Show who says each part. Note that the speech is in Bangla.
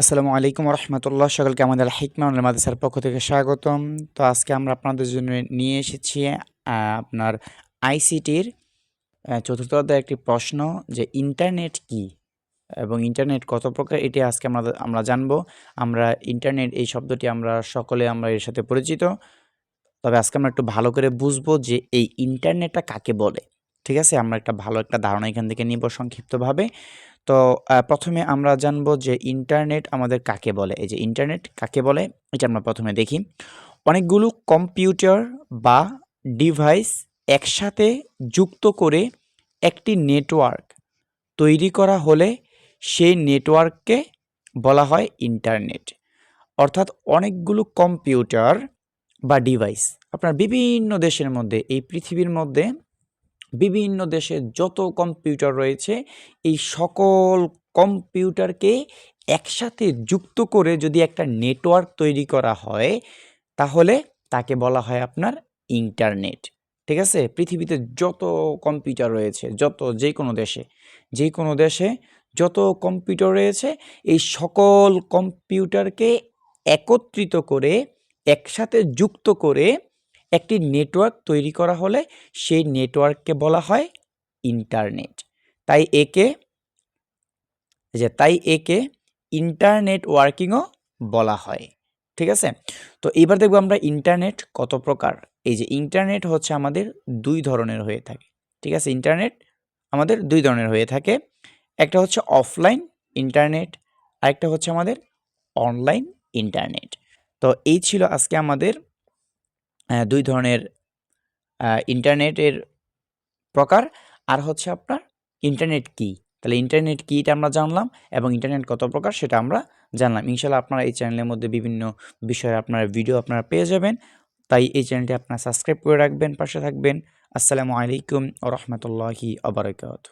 Speaker 1: আসসালামু আলাইকুম রহমতুল্লাহ। সকলকে আমাদের হিকমা মাদ্রাসার পক্ষ থেকে স্বাগতম। তো আজকে আমরা আপনাদের জন্য নিয়ে এসেছি আপনার আইসিটির চতুর্থ অধ্যায়ের একটি প্রশ্ন যে ইন্টারনেট কি এবং ইন্টারনেট কত প্রকার, এটি আজকে আমরা আমরা জানব। আমরা ইন্টারনেট, এই শব্দটি আমরা সকলে, আমরা এর সাথে পরিচিত। তবে আজকে আমরা একটু ভালো করে বুঝব যে এই ইন্টারনেটটা কাকে বলে। ঠিক আছে? আমরা একটা ভালো একটা ধারণা এখান থেকে নিব সংক্ষিপ্তভাবে। তো প্রথমে আমরা জানব যে ইন্টারনেট আমাদের কাকে বলে? এই যে ইন্টারনেট কাকে বলে? এটা আমরা প্রথমে দেখি। অনেকগুলো কম্পিউটার বা ডিভাইস একসাথে যুক্ত করে একটি নেটওয়ার্ক তৈরি করা হলে সেই নেটওয়ার্ককে বলা হয় ইন্টারনেট। অর্থাৎ অনেকগুলো কম্পিউটার বা ডিভাইস আপনার বিভিন্ন দেশের মধ্যে, এই পৃথিবীর মধ্যে বিভিন্ন দেশে যত কম্পিউটার রয়েছে, এই সকল কম্পিউটারকে একসাথে যুক্ত করে যদি একটা নেটওয়ার্ক তৈরি করা হয়, তাহলে তাকে বলা হয় আপনার ইন্টারনেট। ঠিক আছে? পৃথিবীতে যত কম্পিউটার রয়েছে, যত যে কোনো দেশে যে কোনো দেশে যত কম্পিউটার রয়েছে, এই সকল কম্পিউটারকে একত্রিত করে, একসাথে যুক্ত করে একটি নেটওয়ার্ক তৈরি করা হলে সেই নেটওয়ার্ককে বলা হয় ইন্টারনেট। তাই একে যে তাই একে ইন্টারনেট ওয়ার্কিংও বলা হয়। ঠিক আছে? তো এবার দেখব আমরা ইন্টারনেট কত প্রকার। এই যে ইন্টারনেট হচ্ছে আমাদের দুই ধরনের হয়ে থাকে। ঠিক আছে? ইন্টারনেট আমাদের দুই ধরনের হয়ে থাকে। একটা হচ্ছে অফলাইন ইন্টারনেট, আরেকটা হচ্ছে আমাদের অনলাইন ইন্টারনেট। তো এই ছিল আজকে আমাদের দুই ধরনের ইন্টারনেটের প্রকার। আর হচ্ছে আপনার ইন্টারনেট কি? তাহলে ইন্টারনেট কি এটা আমরা জানলাম এবং ইন্টারনেট কত প্রকার সেটা আমরা জানলাম। ইনশাল্লাহ আপনারা এই চ্যানেলের মধ্যে বিভিন্ন বিষয়ে আপনার ভিডিও আপনারা পেয়ে যাবেন। তাই এই চ্যানেলটি আপনারা সাবস্ক্রাইব করে রাখবেন, পাশে থাকবেন। আসসালামু আলাইকুম ও রহমতুল্লাহি আবরকাত